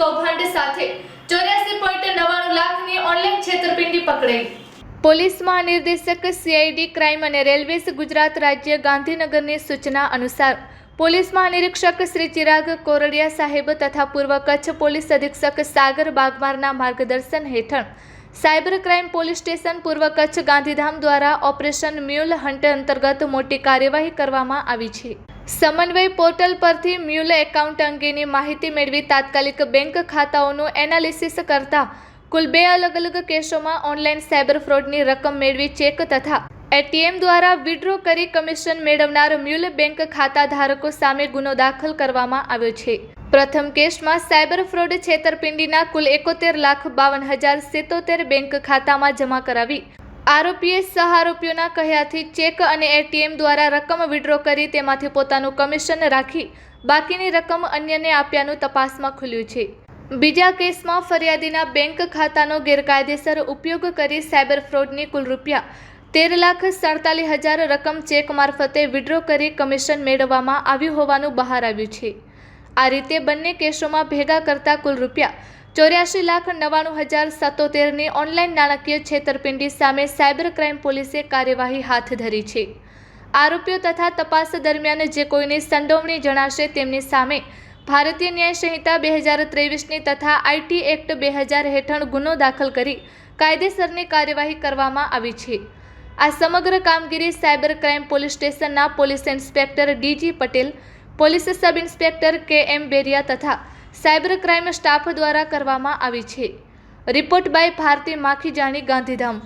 કૌભાંડ સાથે ચોર્યાસી પોઈન્ટ નવ્વાણું લાખની ઓનલાઈન છેતરપિંડી પકડાઈ. પોલીસ મહાનિર્દેશક સીઆઈડી ક્રાઇમ અને રેલવેઝ ગુજરાત રાજ્ય ગાંધીનગરની સૂચના અનુસાર પોલીસ મહાનિરીક્ષક શ્રી ચિરાગ કોરડિયા સાહેબ તથા પૂર્વ કચ્છ પોલીસ અધિક્ષક સાગર બાગમારના માર્ગદર્શન હેઠળ સાયબર ક્રાઇમ પોલીસ સ્ટેશન પૂર્વ કચ્છ ગાંધીધામ દ્વારા ઓપરેશન મ્યુલ હન્ટ અંતર્ગત મોટી કાર્યવાહી કરવામાં આવી છે. સમન્વય પોર્ટલ પરથી મ્યુલ એકાઉન્ટ અંગેની માહિતી મેળવી તાત્કાલિક બેંક ખાતાઓનું એનાલિસિસ કરતા કુલ બે અલગ અલગ કેસોમાં ઓનલાઈન સાયબર ફ્રોડની રકમ મેળવી ચેક તથા એટીએમ દ્વારા વિડ્રો કરી કમિશન મેળવનાર મ્યુલ બેંક ખાતા ધારકો સામે ગુનો દાખલ કરવામાં આવ્યો છે. પ્રથમ કેસમાં સાયબર ફ્રોડ છેતરપિંડીના કુલ એકોતેર લાખ બાવન હજાર સિત્તોતેર બેંક ખાતામાં જમા કરાવી આરોપીએ સહ આરોપીઓના કહ્યાથી ચેક અને એટીએમ દ્વારા રકમ વિડ્રો કરી તેમાંથી પોતાનું કમિશન રાખી બાકીની રકમ અન્યને આપ્યાનું તપાસમાં ખુલ્યું છે. બીજા કેસમાં ફરિયાદીના બેંક ખાતાનો ગેરકાયદેસર ઉપયોગ કરી સાયબર ફ્રોડની કુલ રૂપિયા તેર લાખ સડતાલીસ હજાર રકમ ચેક મારફતે વિડ્રો કરી કમિશન મેળવવામાં આવ્યું હોવાનું બહાર આવ્યું છે. આ રીતે બંને કેસોમાં ભેગા કરતા કુલ રૂપિયા ચોર્યાસી લાખ નવ્વાણું હજાર સત્તોતેરની ઓનલાઈન નાણાકીય છેતરપિંડી સામે સાયબર ક્રાઇમ પોલીસે કાર્યવાહી હાથ ધરી છે. આરોપીઓ તથા તપાસ દરમિયાન જે કોઈની સંડોવણી જણાશે તેમની સામે ભારતીય ન્યાય સંહિતા બે હજાર ત્રેવીસની તથા આઈટી એક્ટ બે હજાર હેઠળ ગુનો દાખલ કરી કાયદેસરની કાર્યવાહી કરવામાં આવી છે. આ સમગ્ર કામગીરી સાયબર ક્રાઇમ પોલીસ સ્ટેશનના police inspector DG Patel police sub inspector K M Beriya તથા સાયબર ક્રાઇમ સ્ટાફ દ્વારા કરવામાં આવી છે. Report by Bharti Makhijani Gandhidham.